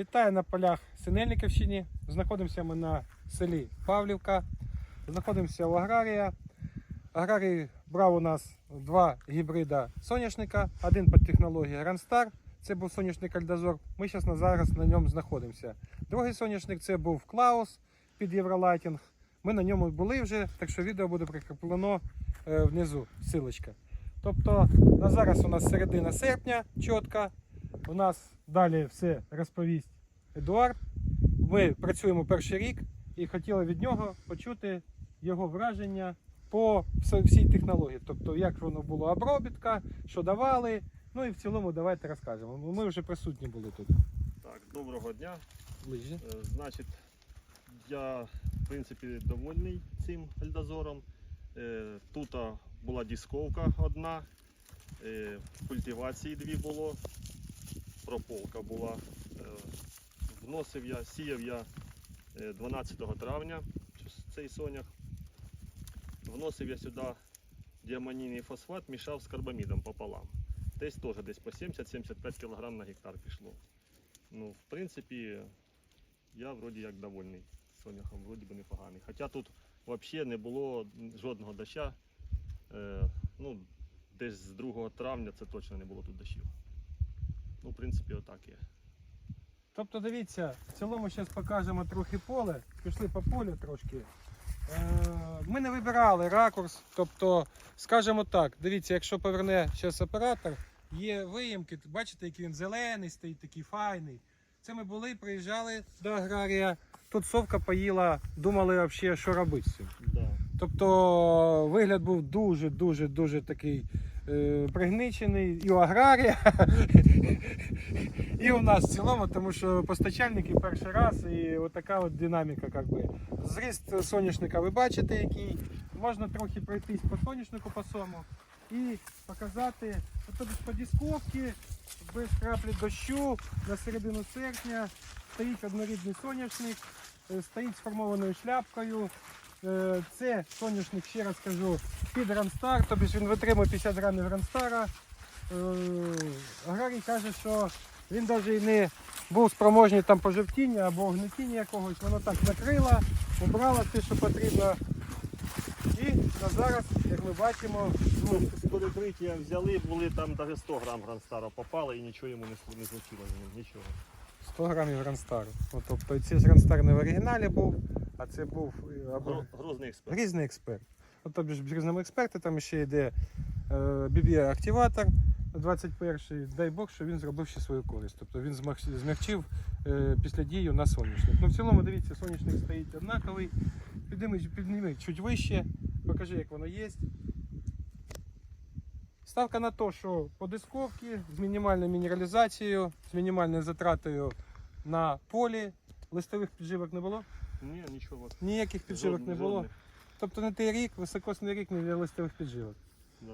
Вітаю на полях Синельниківщині. Знаходимося ми на селі Павлівка. Знаходимося в Аграрія. Аграрій брав у нас два гібрида соняшника. Один під технологією Грандстар. Це був соняшник Альдазор. Ми зараз на зараз на ньому знаходимося. Другий соняшник це був Клаус під Євролайтінг. Ми на ньому були вже, так що відео буде прикріплено е, внизу. Силочка. Тобто на зараз у нас середина серпня чітка. У нас далі все розповість Едуард. Ми працюємо перший рік і хотіли від нього почути його враження по всій технології. Тобто, як воно було обробітка, що давали. Ну і в цілому давайте розкажемо. Ми вже присутні були тут. Так, доброго дня. Ближче. Е, Значить, я в принципі довольний цим альдозором. Е, Тут була дисковка одна, е, культивації дві було, прополка була. Е, Вносив я, сіяв я е, 12 травня цей сонях. Вносив я сюди діамонійний фосфат, мішав з карбамідом пополам. Десь теж десь по 70-75 кг на гектар пішло. Ну, в принципі, я вроді як довольний соняхом, вроді би непоганий. Хоча тут взагалі не було жодного доща. Е, ну, десь з 2 травня це точно не було тут дощів. Ну, в принципі, отак є. Тобто, дивіться, в цілому зараз покажемо трохи поле. Пішли по полю трошки. Е, Ми не вибирали ракурс. Тобто, скажімо так, дивіться, якщо поверне зараз оператор, є виїмки, бачите, який він зелений, стоїть такий файний. Це ми були, приїжджали до аграрія. Тут совка поїла, думали взагалі, що робити. Да. Тобто вигляд був дуже, дуже, такий пригничений і у аграрія, і у нас в цілому, тому що постачальники перший раз і отака от динаміка. Как би. Зріст соняшника ви бачите, який. Можна трохи пройтись по соняшнику по сому і показати от по дисковці, без краплі дощу на середину серпня стоїть однорідний соняшник, е, стоїть сформованою шляпкою. Е, Це соняшник, ще раз кажу, під Ранстар, тобі ж він витримує 50 грамів Ранстара. Е, Аграрій каже, що він навіть не був спроможний там пожовтіння або гнетіння якогось, воно так накрило, убрало те, що потрібно. І на зараз, як ми бачимо, Ну, з перекриття взяли, були там навіть 100 грам гранстара попало і нічого йому не, сл- не злетіло, з ним, нічого. 100 грамів Гранстару. Ну, тобто це ж Гранстар не в оригіналі був, а це був е, або Грозний експерт. Різний експерт. Ну, тобто ж в різному експерті там ще йде е, BBA активатор 21-й. Дай Бог, що він зробив ще свою користь. Тобто він змягчив е, після дію на соняшник. Ну, в цілому, дивіться, соняшник стоїть однаковий. Підніми, підніми чуть вище, покажи, як воно є. Ставка на те, що по дисковці з мінімальною мінералізацією, з мінімальною затратою на полі. Листових підживок не було? Ні, нічого. Ніяких підживок не було. жодних. Тобто не той рік, високосний рік не для листових підживок. Да.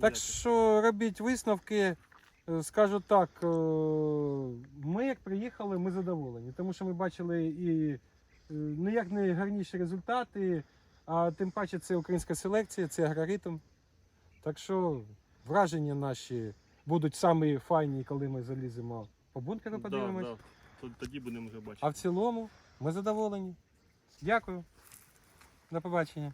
Так що робіть висновки. Е, Скажу так, е, ми як приїхали, ми задоволені, тому що ми бачили і е, ніяк не гарніші результати, а тим паче це українська селекція, це аграритм. Так що враження наші будуть самі файні, коли ми заліземо по бункеру, подивимось. да. Т- Тоді будемо вже бачити. А в цілому ми задоволені. Дякую. До побачення.